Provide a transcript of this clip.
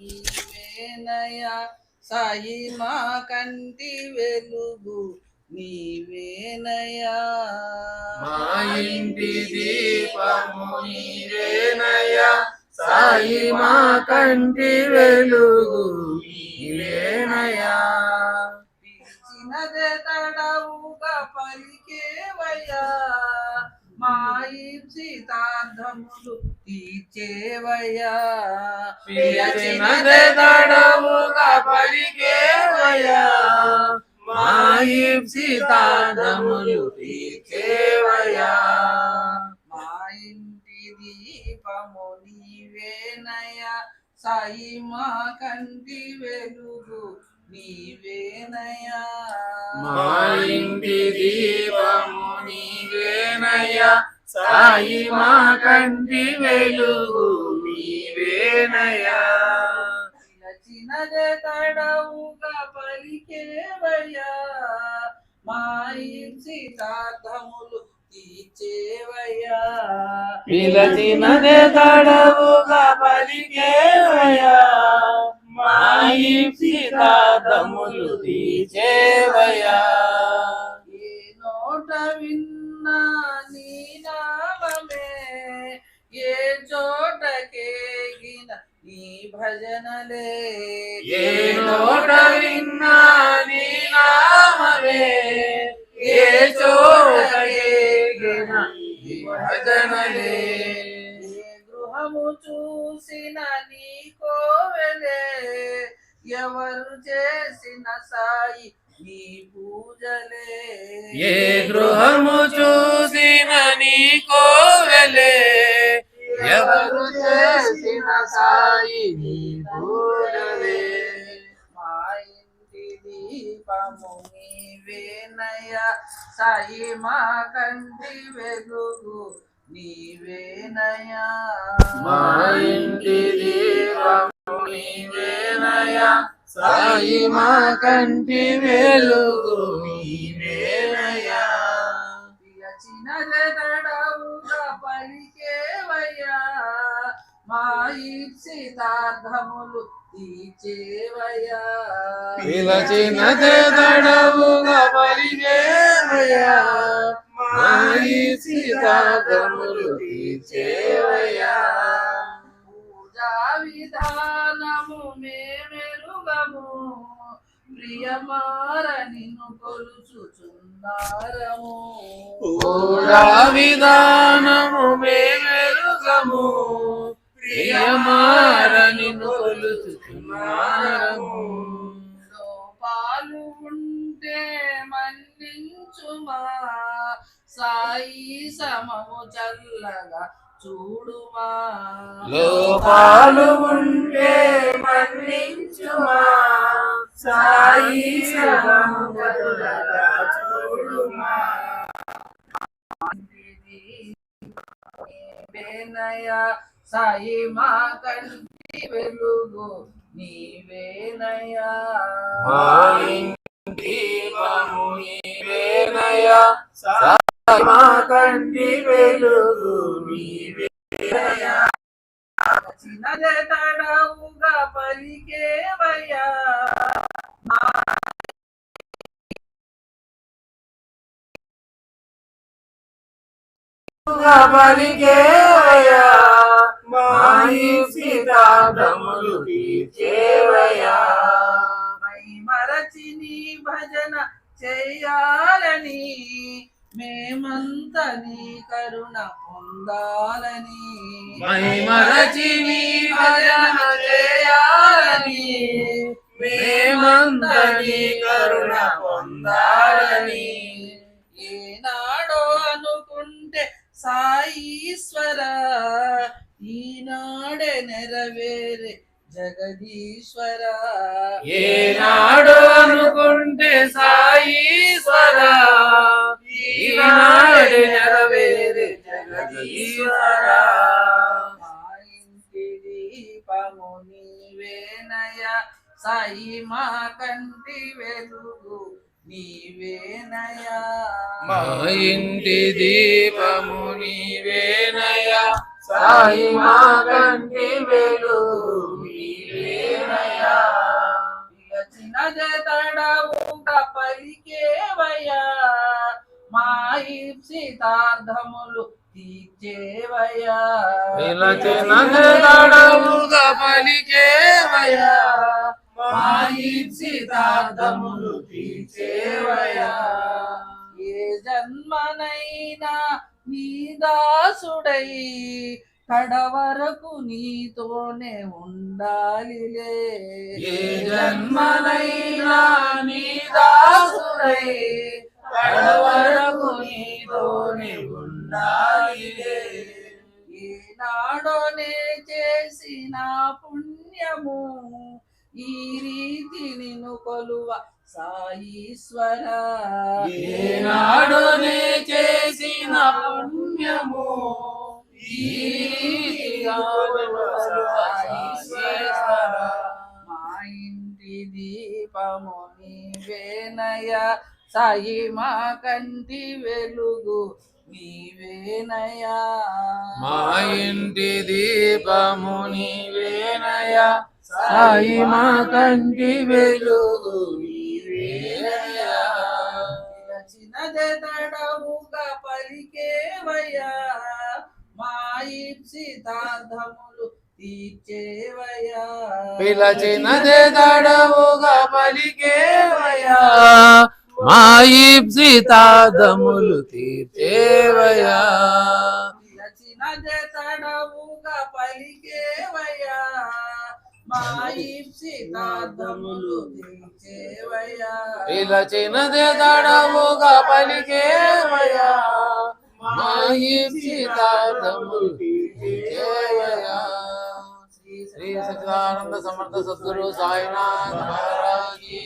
నీవేనయా? సాయి మా కంటి వెలుగు నీవేనయా? మా ఇంటి దీపము నీవేనయ్యా సాయి మా కంటి వెలుగు నీవేనయ్యా పిలిచినదే తడవుగా పలికేవయ్యా? మా సీతార్థములు తీర్చేవయ్యా. పిలిచినదే తడవుగా పలికేవయ్యా. మా సీతాదములు తీర్చేవయ్యా. మా ఇంటి దీపము నీవేనయ్యా. సాయి మా కంటి వెలుగు నీవేనయ్యా. మా ఇంటి దీపము సాయి మా కంటి వెలుగు నీవేనయ్యా. పిలచినదే తడవుగా పలికేవయ్యా. మా సీతార్థములు తీర్చేవయ్యా. పిలచినదే తడవుగా పలికేవయ్యా. మా సీతాదములు తీర్చేవయ్యా. భజనలే. ఏ నోట విన్నా నీ ఏ నీ భజనలే. గృహము చూసిన నీ కోవెలే ఎవరు చేసిన సాయి నీ పూజలే. ఏ గృహము చూసిన నీ కోవెలే ఎవరు చేసిన సాయి నీ పూజలే మా ఇంటి దీపము నీవేనయ్యా సాయి మా కంటి వెలుగు నీవేనయ్యా మా ఇంటి దీపము నీవేనయ్యా సాయి మా కంటి వెలుగు మా ఈప్సితార్థములు పూజా విధానము మేమెరుగము. ప్రియమార నిన్ను కొలుచుచున్నారము. పూరా విధానము మేమెరుగము. ప్రియమారని కొలుచుచున్నారము లోపాలు ఉంటే మన్నించుమా? సాయి సమము చల్లగా చూడుమా? లోపాలు ఉంటే మన్నించుమా? సాయి చూడుమా? నీవేనయ్యా సాయి మా కంటి వెలుగు నీవేనయ్యా. మా ఇంటి దీపము సాయి మా కంటి వెలుగు నీవేనయ్యా. చిన్నదే తడవుగా పలికేవయ్యా. పలికేవయ్యా. మాయి సీతాదములు మరచి నీ భజన చెయ్యాలని మేమంత నీ కరుణ పొందాలని. మై మరచి నీ భజన చేయాలని మేమందరి కరుణ పొందాలని. ఏనాడో అనుకుంటే సాయీశ్వర ఈనాడే నెరవేరే జగదీశ్వర. ఏనాడు అనుకుంటే సాయీశ్వర. ఈనాడు నెరవేరే జగదీశ్వర. మా ఇంటి దీపము నీవేనయ్యా. సాయి మా కంటి వెలుగు నీవేనయ్యా. మా ఇంటి దీపము నీవేనయ్యా సాయి మా కంటి వెలుగు నీవేనయ్యా తడవుగా పలికేవయ్యా మా ఈప్సితార్థములు తీర్చేవయ్యా. పలికేవయ్యా మా ఈప్సితార్థములు తీర్చేవయ్యా. నీ దాసుడై కడవరకు నీతోనే ఉండాలిలే. ఏ జన్మనైనా నీ దాసుడై కడవరకు నీతోనే ఉండాలిలే. ఈనాడోనే చేసిన పుణ్యము ఈ రీతి నిన్ను కొలువ సాయీశ్వర చేసిన పుణ్యము మా ఇంటి దీపము నీవేనయ సాయి మా కంటి వెలుగు నీవేనయా మా ఇంటి దీపము నీవేనయా సాయి మా కంటి వెలుగు నీవేనయా చిన్నదే తడవుగా పలికేవయ్యా. మా ఇప్సితార్థములు తీర్చేవయ్యా. పిలచినదే దడవుగా పలికేవయా మా ఇప్సితాదములు తీర్చేవయా చిన్నదే తడవుగా పలికేవయ్యా. తీర్చేవయ్యా పిలచినదే దడవుగా పలికేవయా మా ఇప్సితాదములు శ్రీ సచిదానంద సమర్థ సద్గురు సాయినాథ్ మహారాజీ.